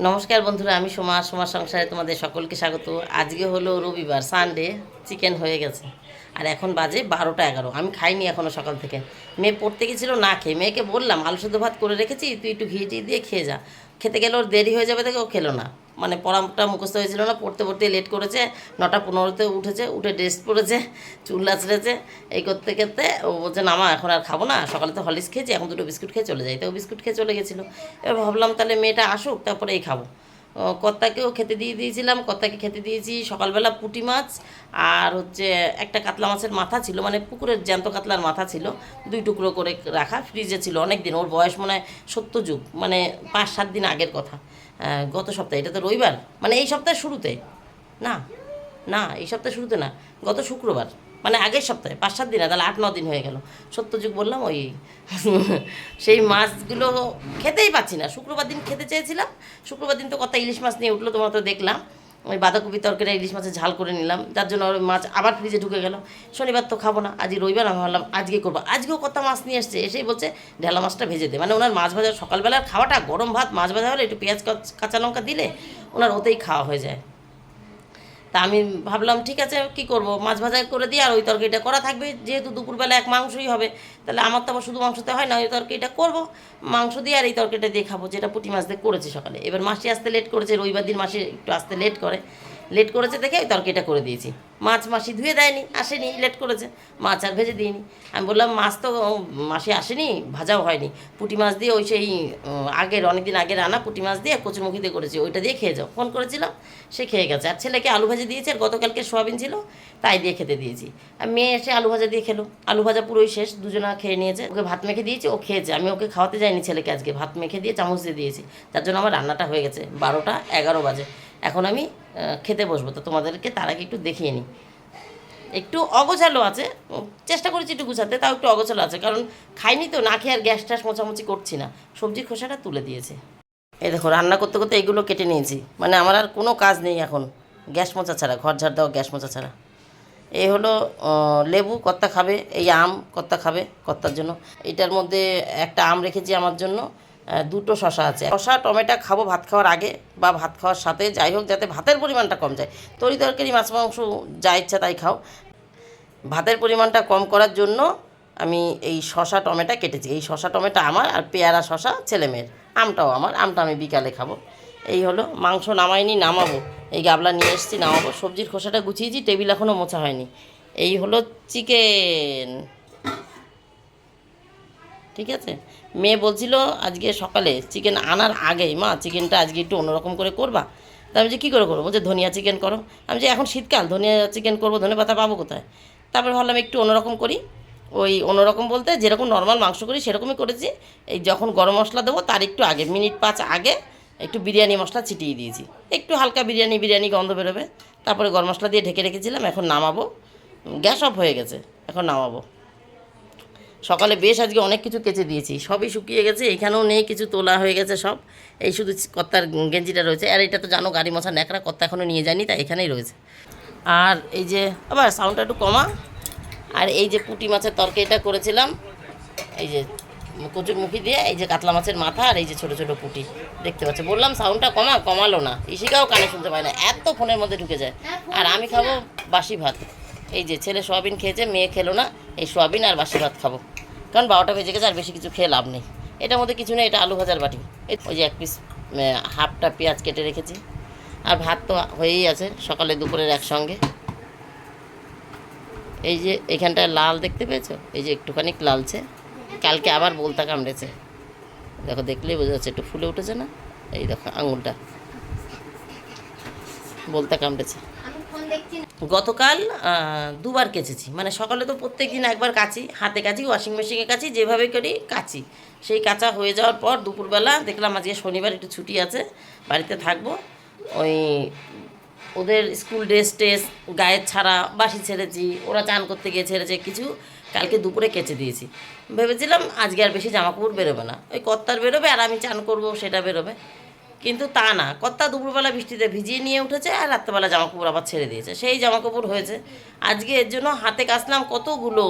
নমস্কার বন্ধুরা, আমি সোমা সোমার সংসারে তোমাদের সকলকে স্বাগত। আজকে হলো রবিবার সানডে চিকেন হয়ে গেছে। আর এখন বাজে বারোটা এগারো, আমি খাইনি এখনও সকাল থেকে। মেয়ে পড়তে গেছিল, না খেয়ে। মেয়েকে বললাম, আলু সুদ্ধ ভাত করে রেখেছি, তুই একটু ঘি টি দিয়ে খেয়ে যা। খেতে গেলে ওর দেরি হয়ে যাবে দেখে ও খেলো না। মানে পড়াটা মুখস্থ হয়েছিল না, পড়তে পড়তে লেট করেছে, নটা পনেরোতে উঠেছে, উঠে ড্রেস পরেছে, চুল আছড়েছে, এই করতে করতে ও বলছে, না মা, এখন আর খাব না, সকালে তো হলিস খেয়েছি, এখন দুটো বিস্কুট খেয়ে চলে যাই। তো বিস্কুট খেয়ে চলে গেছিল। এবার ভাবলাম তাহলে মেয়েটা আসুক তারপরে এই খাব। কর্তাকেও খেতে দিয়ে দিয়েছিলাম কর্তাকে খেতে দিয়েছি সকালবেলা পুঁটি মাছ আর হচ্ছে একটা কাতলা মাছের মাথা ছিল মানে পুকুরের জ্যান্ত কাতলার মাথা ছিল, দুই টুকরো করে রাখা ফ্রিজে ছিল অনেক দিন ওর বয়স মনে হয় সত্য যুগ মানে পাঁচ সাত দিন আগের কথা। গত সপ্তাহে, এটা তো রবিবার মানে এই সপ্তাহের শুরুতে, না না, এই সপ্তাহে শুরুতে না, গত শুক্রবার। মানে আগের সপ্তাহে, পাঁচ সাত দিন তাহলে আট, ন দিন হয়ে গেল। সত্যযুগ বললাম, ওই সেই মাছগুলো খেতেই পাচ্ছি না। শুক্রবার দিন খেতে চেয়েছিলাম। শুক্রবার দিন তো কত ইলিশ মাছ নিয়ে উঠল, তোমরা তো দেখলাম। ওই বাঁধাকপি তরকারি ইলিশ মাছের ঝাল করে নিলাম। যার জন্য ওই মাছ আবার ফ্রিজে ঢুকে গেল। শনিবার তো খাব না আজকে রবিবার, আমি ভাবলাম আজকে করব। আজকেও কত মাছ নিয়ে এসছে, এসেই বলছে, ঢেলা মাছটা ভেজে দে। মানে ওনার মাছ ভাজা সকালবেলার খাওয়াটা, গরম ভাত, মাছ ভাজা হলে একটু পেঁয়াজ, কাঁচা লঙ্কা দিলে ওনার ওতেই খাওয়া হয়ে যায়। তা আমি ভাবলাম, ঠিক আছে, কি করব? মাছ ভাজা করে দিই আর ওই তরকারিটা করা থাকবে। যেহেতু দুপুরবেলা এক মাংসই হবে, তাহলে আমার তো আবার শুধু মাংসতে হয় না, ওই তরকারিটা করব। মাংস দিয়ে আর এই তরকারিটা দিয়ে খাব, যেটা পুঁটি মাছ দিয়ে করেছি সকালে। এবার মাসি আসতে লেট করেছে, রবিবার দিন মাসি একটু আসতে লেট করে। লেট করেছে দেখে ওই তরকারিটা করে দিয়েছি। মাছ মাসি ধুয়ে দেয়নি, আসেনি লেট করেছে। মাছ আর ভেজে দিইনি। আমি বললাম, মাছ তো মাসি আসেনি, ভাজাও হয়নি। পুঁটি মাছ দিয়ে ওই সেই আগের, অনেকদিন আগে আনা পুঁটি মাছ দিয়ে কচুমুখি দিয়ে করেছি, ওইটা দিয়ে খেয়ে যাও। ফোন করেছিলাম, সে খেয়ে গেছে। আর ছেলেকে আলু ভাজা দিয়েছে, আর গতকালকে সোয়াবিন ছিল, তাই দিয়ে খেতে দিয়েছি। আর মেয়ে এসে আলু ভাজা দিয়ে খেলো। আলু ভাজা পুরোই শেষ, দুজনা খেয়ে নিয়েছে। ওকে ভাত মেখে দিয়েছি, ও খেয়েছে। আমি ওকে খাওয়াতে যাইনি ছেলেকে আজকে। ভাত মেখে দিয়ে চামচ দিয়ে দিয়েছি। তার জন্য আমার রান্নাটা হয়ে গেছে বারোটা এগারো বাজে। এখন আমি খেতে বসবো। তো তোমাদেরকে তার আগে একটু দেখিয়ে নিই। একটু অগোছালো আছে চেষ্টা করেছি একটু গুছাতে, তাও একটু অগোছালো আছে, কারণ খাইনি তো, না খেয়ে আর গ্যাস ট্যাস মোছামুছি করছি না। সবজির খোসাটা তুলে দিয়েছে। এই দেখো, রান্না করতে করতে এগুলো কেটে নিয়েছি। মানে আমার আর কোনো কাজ নেই এখন, গ্যাস মোছা ছাড়া, ঘর ঝাড় দেওয়া গ্যাস মোছা ছাড়া। এই হলো লেবু, কর্তা খাবে, এই আম কর্তা খাবে কর্তার জন্য। এটার মধ্যে একটা আম রেখেছি আমার জন্য দুটো শশা আছে। শশা, টমেটো খাব ভাত খাওয়ার আগে বা ভাত খাওয়ার সাথে, যাই হোক, যাতে ভাতের পরিমাণটা কম যায়। তরি তরকারি, মাছ, মাংস, যা ইচ্ছা তাই খাও। ভাতের পরিমাণটা কম করার জন্য আমি এই শশা, টমেটো কেটেছি। এই শশা, টমেটো আমার আর পেয়ারা শশা ছেলেমেয়ের আমটাও আমার, আমটা আমি বিকালে খাব। এই হলো, মাংস নামাইনি, নামাবো। এই গাবলা নিয়ে এসেছি, নামাবো। সবজির খোসাটা গুছিয়েছি, টেবিল এখনও মোছা হয়নি। এই হলো চিকেন। ঠিক আছে? মেয়ে বলছিল, আজকে সকালে চিকেন আনার আগেই, মা চিকেনটা আজকে একটু অন্যরকম করে করবা। তা আমি যে কী করে করব? বলছে, ধনিয়া চিকেন করো। আমি যে এখন শীতকাল, ধনিয়া চিকেন করব ধনে পাতা পাবো কোথায়? তারপরে ভাবলাম, একটু অন্যরকম করি। ওই অন্যরকম বলতে যেরকম নর্মাল মাংস করি, সেরকমই করেছি। এই যখন গরম মশলা দেবো, তার একটু আগে, মিনিট পাঁচ আগে একটু বিরিয়ানি মশলা ছিটিয়ে দিয়েছি। একটু হালকা বিরিয়ানি বিরিয়ানি গন্ধ বেরোবে। তারপরে গরম মশলা দিয়ে ঢেকে রেখেছিলাম, এখন নামাবো। গ্যাস অফ হয়ে গেছে, এখন নামাবো। সকালে বেশ আজকে অনেক কিছু কেচে দিয়েছি, সবই শুকিয়ে গেছে, এখানেও নেই, কিছু তোলা হয়ে গেছে সব। এই শুধু কত্তার গেঞ্জিটা রয়েছে, আর এটা তো জানো গাড়ি মশা ন্যাকড়া, কত্তা এখনও নিয়ে যায়নি, তাই এখানেই রয়েছে। আর এই যে, আবার সাউন্ডটা একটু কমা। আর এই যে পুঁটি মাছের তরকারিটা করেছিলাম, এই যে কচুর মুখি দিয়ে, এই যে কাতলা মাছের মাথা আর এই যে ছোটো ছোটো পুঁটি, দেখতে পাচ্ছ। বললাম সাউন্ডটা কমা, কমালো না। ইশিকাও কানে শুনতে পায় না, এত ফোনের মধ্যে ঢুকে যায়। আর আমি খাব বাসি ভাত। এই যে ছেলে সোয়াবিন খেয়েছে, মেয়ে খেলো না, এই সোয়াবিন আর বাসি ভাত খাব। কারণ বারোটা বেজে গেছে আর বেশি কিছু খেয়ে লাভ নেই। এটার মধ্যে কিছু নেই, এটা আলু ভাজার বাটি। ওই যে এক পিস হাফটা পেঁয়াজ কেটে রেখেছি। আর ভাত তো হয়েই আছে, সকালে দুপুরের একসঙ্গে। এই যে এখানটায় লাল দেখতে পেয়েছ? এই যে একটুখানি লালছে। কালকে আবার বলতা কামড়েছে। দেখো, দেখলেই বোঝা যাচ্ছে, একটু ফুলে উঠেছে না? এই দেখো, আঙুলটা। বলতা কামড়েছে। গতকাল দুবার কেচেছি। মানে সকালে তো প্রত্যেক দিন একবার কাচি, হাতে কাচি ওয়াশিং মেশিনে কাচি, যেভাবে করি কাচি। সেই কাঁচা হয়ে যাওয়ার পর দুপুরবেলা দেখলাম আজকে শনিবার, একটু ছুটি আছে, বাড়িতে থাকব। ওই ওদের স্কুল ড্রেস টেস, গায়ের ছাড়া, বাসি ছেড়েছি, ওরা চান করতে গিয়ে ছেড়েছে, কিছু কালকে দুপুরে কেচে দিয়েছি। ভেবেছিলাম আজকে আর বেশি জামা কাপড় বেরোবে না। ওই কর্তার বেরোবে আর আমি চান করব, সেটা বেরোবে। কিন্তু তা না। কর্তা দুপুরবেলা বৃষ্টিতে ভিজিয়ে নিয়ে উঠেছে আর রাত্রেবেলা জামা কাপড় আবার ছেড়ে দিয়েছে। সেই জামা কাপড় হয়েছে। আজকে এর জন্য হাতে কাচলাম কতগুলো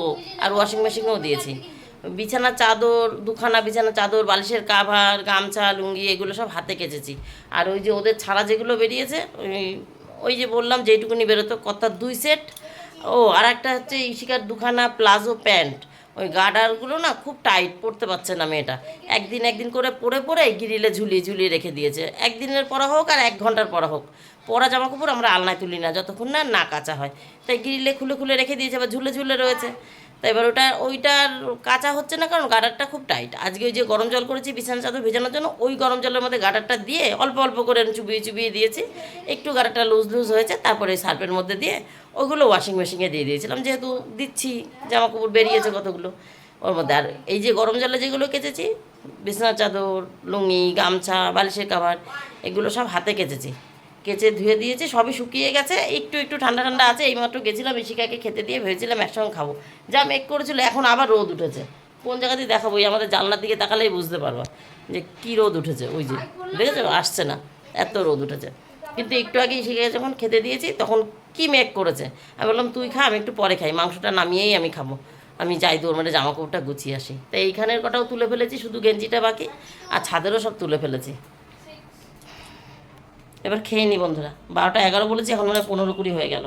আর ওয়াশিং মেশিনেও দিয়েছি। বিছানা চাদর, দুখানা বিছানা চাদর, বালিশের কাভার গামছা, লুঙ্গি, এগুলো সব হাতে কেচেছি। আর ওই যে ওদের ছাড়া যেগুলো বেরিয়েছে, ওই ওই যে বললাম যেটুকুনি বেরোতো। কতার দুই সেট ও আর একটা হচ্ছে ইশিকার দুখানা প্লাজো প্যান্ট। ওই গার্ডারগুলো না খুব টাইট পড়তে পারছে না মেয়েটা। একদিন একদিন করে পরে পরে গিরিলে ঝুলিয়ে ঝুলিয়ে রেখে দিয়েছে। একদিনের পরা হোক আর এক ঘণ্টার পরা হোক। পরা জামা কাপড় আমরা আলনায় তুলি না, যতক্ষণ না না কাঁচা হয়। তাই গিরিলে খুলে খুলে রেখে দিয়েছে বা ঝুলে ঝুলে রয়েছে। তাই এবার ওটা, ওইটার কাঁচা হচ্ছে না কারণ গার্ডারটা খুব টাইট। আজকে ওই যে গরম জল করেছি, বিছানা চাদর ভেজানোর জন্য, ওই গরম জলের মধ্যে গার্ডারটা দিয়ে অল্প অল্প করে চুবিয়ে চুবিয়ে দিয়েছি। একটু গার্ডারটা লুজ লুজ হয়েছে, তারপরে সার্ফের মধ্যে দিয়ে ওগুলো ওয়াশিং মেশিনে দিয়ে দিয়েছিলাম। যেহেতু দিচ্ছি জামা কাপড় বেরিয়েছে কতগুলো, ওর মধ্যে আর এই যে গরম জলে যেগুলো কেচেছি, বিছানা চাদর, লুঙ্গি, গামছা, বালিশের কাভার, এগুলো সব হাতে কেচেছি। কেচে ধুয়ে দিয়েছি, সবই শুকিয়ে গেছে। একটু একটু ঠান্ডা ঠান্ডা আছে, এইমাত্র গেছিলাম, ইশিকাকে খেতে দিয়ে ভেবেছিলাম একসঙ্গে খাব। যা মেঘ করেছিল, এখন আবার রোদ উঠেছে। কোন জায়গা দিয়ে দেখাবো ওই আমাদের জানলার দিকে তাকালেই বুঝতে পারবা যে কী রোদ উঠেছে। ওই যে, দেখেছ? আসছে না, এত রোদ উঠেছে। কিন্তু একটু আগে ইশিকাকে যখন খেতে দিয়েছি, তখন কি মেঘ করেছে? আমি বললাম, তুই খা, আমি একটু পরে খাই, মাংসটা নামিয়েই আমি খাব। আমি যাই তোর মানে জামা কাপড়টা গুছিয়ে আসি। তাই এইখানের কটাও তুলে ফেলেছি, শুধু গেঞ্জিটা বাকি, আর ছাদেরও সব তুলে ফেলেছি। এবার খেয়ে নি বন্ধুরা। বারোটা এগারো বলেছি, এখন মানে পনেরো কুড়ি হয়ে গেল।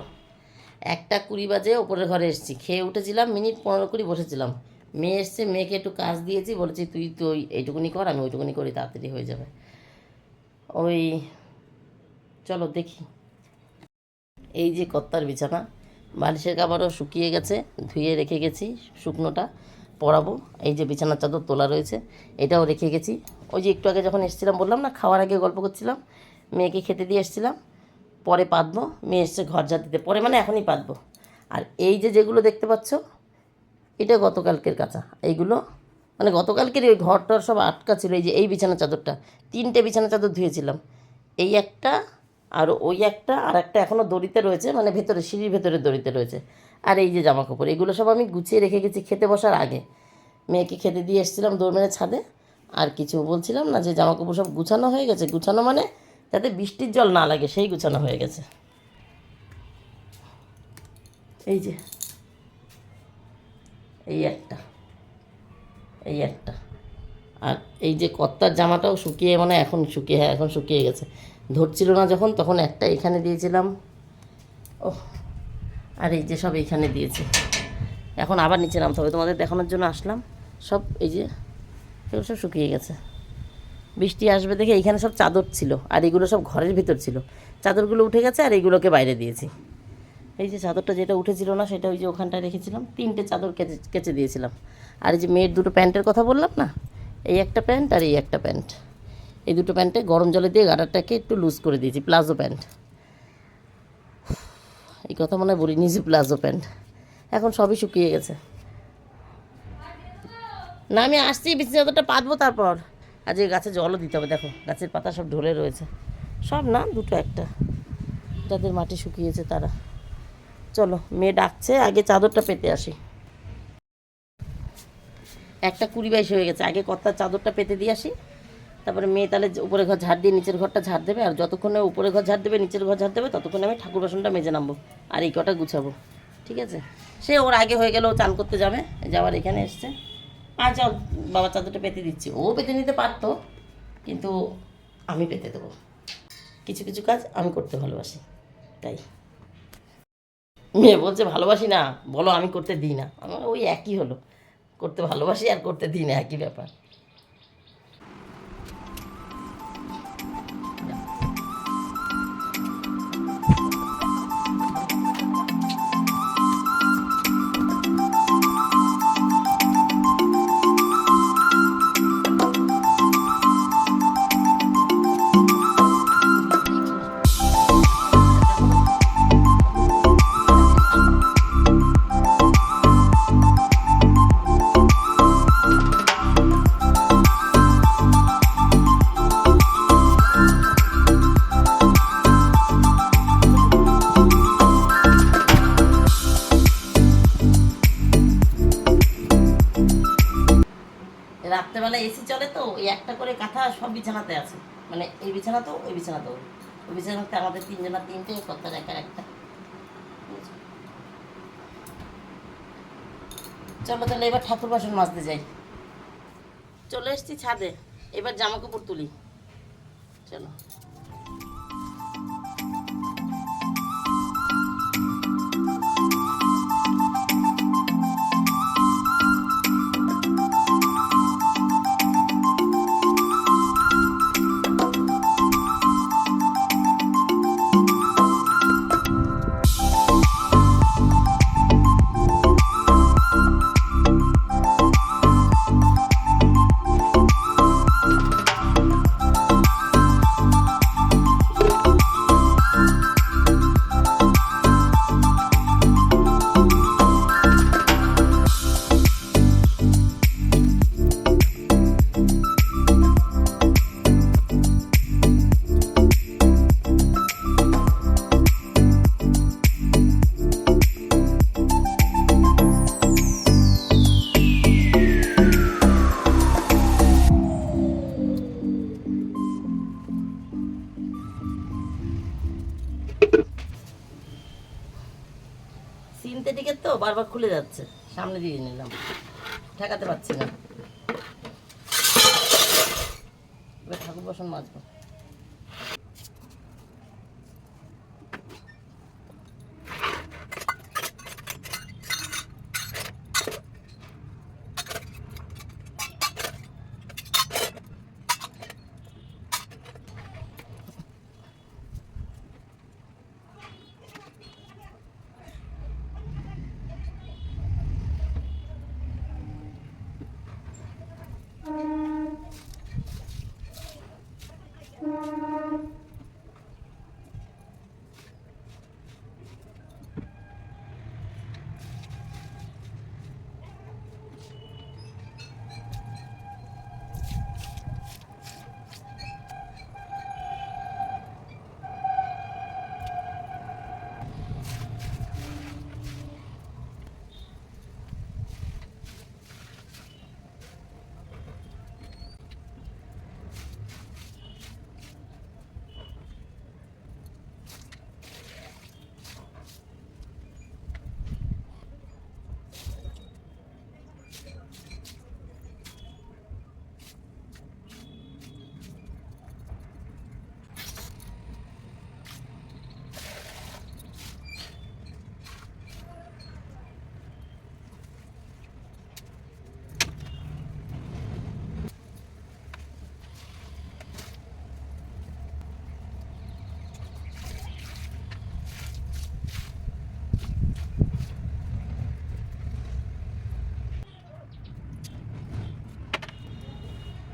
একটা কুড়ি বাজে ওপরের ঘরে এসেছি। খেয়ে উঠেছিলাম, মিনিট পনেরো কুড়ি বসেছিলাম। মেয়ে এসছে, মেয়েকে একটু কাজ দিয়েছি, বলেছি তুই তো এইটুকুনি কর, আমি ওইটুকুনি করি, তাড়াতাড়ি হয়ে যাবে। ওই চলো দেখি। এই যে কত্তার বিছানা, বালিশের কাবারও শুকিয়ে গেছে, ধুয়ে রেখে গেছি শুকনোটা, পরাবো। এই যে বিছানার চাদর তোলা রয়েছে, এটাও রেখে গেছি। ওই যে একটু আগে যখন এসেছিলাম, বললাম না, খাওয়ার আগে গল্প করছিলাম মেয়েকে খেতে দিয়ে এসেছিলাম। পরে পাতবো, মেয়ে এসছে ঘর ঝাড় দিতে। পরে মানে এখনই পাতবো। আর এই যে যেগুলো দেখতে পাচ্ছ, এটা গতকালকের কাঁচা। এইগুলো মানে গতকালকের ওই ঘরটার সব আটকা ছিল। এই যে এই বিছানা চাদরটা, তিনটে বিছানা চাদর ধুয়েছিলাম। এই একটা আর ওই একটা আর একটা এখনও দড়িতে রয়েছে মানে ভেতরে, সিঁড়ির ভেতরে দড়িতে রয়েছে। আর এই যে জামা কাপড় এগুলো সব আমি গুছিয়ে রেখে গেছি খেতে বসার আগে। মেয়েকে খেতে দিয়ে এসেছিলাম দৌড় ছাদে। আর কিছু বলছিলাম না যে জামা কাপড় সব গুছানো হয়ে গেছে। গুছানো মানে যাতে বৃষ্টির জল না লাগে, সেই গুছানো হয়ে গেছে। এই যে, এই একটা এই একটা। আর এই যে কর্তার জামাটাও শুকিয়ে মানে এখন শুকিয়ে হ্যাঁ এখন শুকিয়ে গেছে। ধরছিল না যখন, তখন একটা এখানে দিয়েছিলাম। ও আর এই যে সব এইখানে দিয়েছি। এখন আবার নিচে নামতে হবে। তোমাদের দেখানোর জন্য আসলাম। সব এই যে, এগুলো সব শুকিয়ে গেছে। বৃষ্টি আসবে দেখে এইখানে সব চাদর ছিল, আর এগুলো সব ঘরের ভিতর ছিল। চাদরগুলো উঠে গেছে আর এইগুলোকে বাইরে দিয়েছি। এই যে চাদরটা যেটা উঠেছিল না, সেটা ওই যে ওখানটায় রেখেছিলাম, তিনটে চাদর কেচে কেচে দিয়েছিলাম। আর এই যে মেয়ের দুটো প্যান্টের কথা বললাম না, এই একটা প্যান্ট আর এই একটা প্যান্ট। এই দুটো প্যান্টে গরম জলে দিয়ে গাডারটাকে একটু লুজ করে দিয়েছি, প্লাজো প্যান্ট। এই কথা মনে হয় বলি নিজে প্লাজো প্যান্ট। এখন সবই শুকিয়ে গেছে। না, আমি আসছি বিছানা চাদরটা পাতবো তারপর। আজ এই গাছে জলও দিতে হবে, দেখো, গাছের পাতা সব ঢলে রয়েছে। সব না, দুটো একটা। যাদের মাটি শুকিয়েছে তারা। চলো, মেয়ে ডাকছে, আগে চাদরটা পেতে আসি। একটা কুড়ি বাইশ হয়ে গেছে, আগে কর্তার চাদরটা পেতে দিয়ে আসি। তারপরে মেয়ে তাহলে উপরে ঘর ঝাড় দিয়ে নিচের ঘরটা ঝাড় দেবে, আর যতক্ষণে উপরে ঘর ঝাড় দেবে, নিচের ঘর ঝাড় দেবে, ততক্ষণে আমি ঠাকুর বাসনটা মেজে নামবো, আর এই কটা গুছাবো। ঠিক আছে? সে ওর আগে হয়ে গেল ও চান করতে যাবে, যাওয়ার এখানে এসছে। আর চল বাবা চাদরটা পেতে দিচ্ছি। ও পেতে নিতে পারতো, কিন্তু আমি পেতে দেবো। কিছু কিছু কাজ আমি করতে ভালোবাসি, তাই। মেয়ে বলছে, ভালোবাসি না, বলো আমি করতে দিই না। আমার ওই একই হলো। করতে ভালোবাসি আর করতে দিই না, একই ব্যাপার। চলে তো ওই একটা করে কাঁথা সব বিছানাতে আছে। মানে এই বিছানাতেও ওই বিছানাতেও ওই বিছানাতে আমাদের তিনজনের তিনটে কথা একার একটা। চলো তাহলে এবার ঠাকুর বাসন মাজতে যাই। চলে এসছি ছাদে, এবার জামা কাপড় তুলি। চলো। যাচ্ছে। সামনে দিয়ে নিলাম। ঠেকাতে পারছি না। এবার ঠাকুর বাসন মাজবো।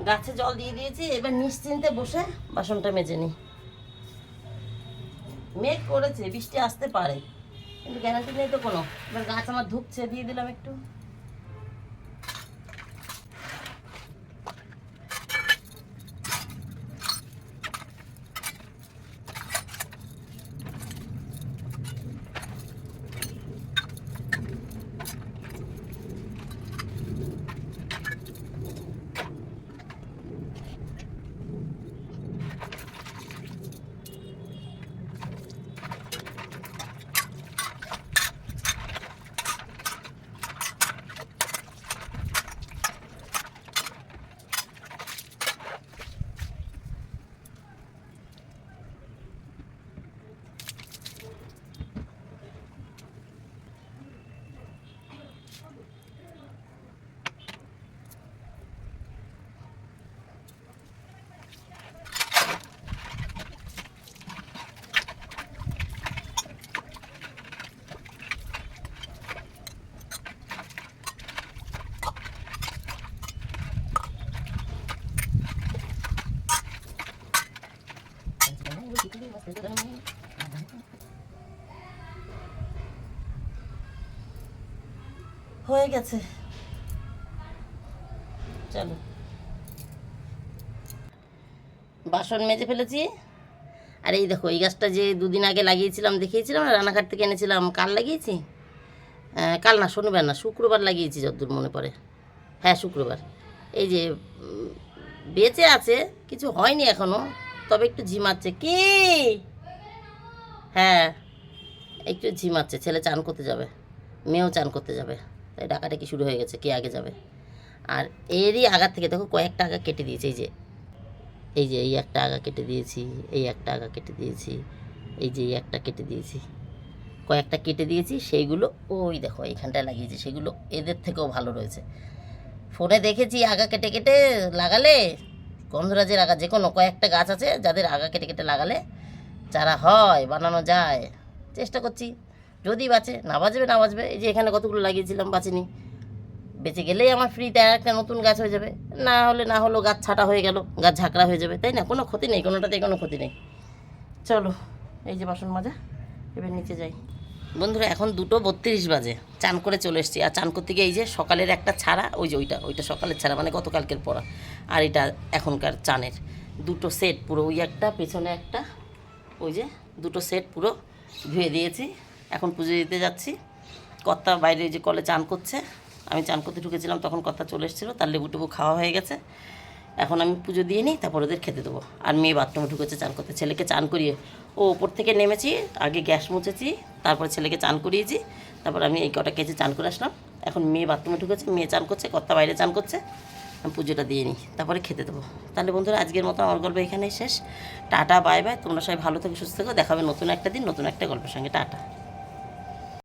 গাছে জল দিয়ে দিয়েছি, এবার নিশ্চিন্তে বসে বাসনটা মেজে নিই। মেঘ করেছে, বৃষ্টি আসতে পারে, কিন্তু গ্যারান্টি নেই তো কোনো। এবার গাছ আমার ধুপছে দিয়ে দিলাম একটু। হয়ে গেছে। চলো। বাসন মেজে ফেলেছি। আর এই দেখো এই গাছটা যে দুদিন আগে লাগিয়েছিলাম দেখিয়েছিলাম রানাঘাট থেকে এনেছিলাম। কাল লাগিয়েছি? আহ, কাল না শনিবার না শুক্রবার লাগিয়েছি যতদূর মনে পড়ে। হ্যাঁ শুক্রবার। এই যে বেঁচে আছে কিছু হয়নি এখনও তবে একটু ঝিমাচ্ছে। কি? হ্যাঁ একটু ঝিমাচ্ছে ছেলে চান করতে যাবে মেয়েও চান করতে যাবে। তাই ডাকাডাকি শুরু হয়ে গেছে, কে আগে যাবে? আর এরই আগার থেকে দেখো কয়েকটা আগা কেটে দিয়েছে, এই যে। এই যে এই একটা আগা কেটে দিয়েছি, এই একটা আগা কেটে দিয়েছি, এই যে এই একটা কেটে দিয়েছি। কয়েকটা কেটে দিয়েছি সেইগুলো ওই দেখো এইখানটায় লাগিয়েছি, সেগুলো এদের থেকেও ভালো রয়েছে। ফোনে দেখেছি আগা কেটে কেটে লাগালে, গন্ধরাজের আগা যে কোনো কয়েকটা গাছ আছে যাদের আগা কেটে কেটে লাগালে চারা হয়, বানানো যায়, চেষ্টা করছি। যদি বাঁচে, না বাঁচবে না বাঁচবে, এই যে এখানে কতগুলো লাগিয়েছিলাম, বাঁচেনি। বেঁচে গেলেই আমার ফ্রিতে আর একটা নতুন গাছ হয়ে যাবে। না হলে, না হলেও গাছ ছাটা হয়ে গেল, গাছ ঝাঁকড়া হয়ে যাবে, তাই না? কোনো ক্ষতি নেই কোনোটাতে কোনো ক্ষতি নেই। চলো, এই যে বাসন মাজা, এবার নিচে যাই। বন্ধুরা, এখন দুটো বত্রিশ বাজে, চান করে চলে এসেছি। আর চান করতে গিয়ে এই যে সকালের একটা ছাড়া, ওই যে ওইটা ওইটা সকালের ছাড়া মানে গতকালকের পড়া। আর এটা এখনকার চানের। দুটো সেট পুরো ওই একটা, পেছনে একটা, ওই যে দুটো সেট পুরো ধুয়ে দিয়েছি। এখন পুজো দিতে যাচ্ছি। কর্তা বাইরে যে কলে চান করছে। আমি চান করতে ঢুকেছিলাম, তখন কর্তা চলে এসেছিল, তার লেবু টেবু খাওয়া হয়ে গেছে। এখন আমি পুজো দিয়ে নিই, তারপর ওদের খেতে দেবো। আর মেয়ে বাথরুমে ঢুকেছে চান করতে, ছেলেকে চান করিয়ে। ও ওপর থেকে নেমেছি, আগে গ্যাস মুছেছি, তারপর ছেলেকে চান করিয়েছি, তারপর আমি এই কটা কেজি চান করে আসলাম। এখন মেয়ে বাথরুমে ঢুকেছে, মেয়ে চান করছে, কর্তা বাইরে চান করছে, আমি পুজোটা দিয়ে নিই, তারপরে খেতে দেবো। তাহলে বন্ধুরা, আজকের মতো আমার গল্প এখানেই শেষ। টাটা, বাই বাই, তোমরা সবাই ভালো থেকো, সুস্থ থেকো, দেখাবে নতুন একটা দিন, নতুন একটা গল্পের সঙ্গে। টাটা।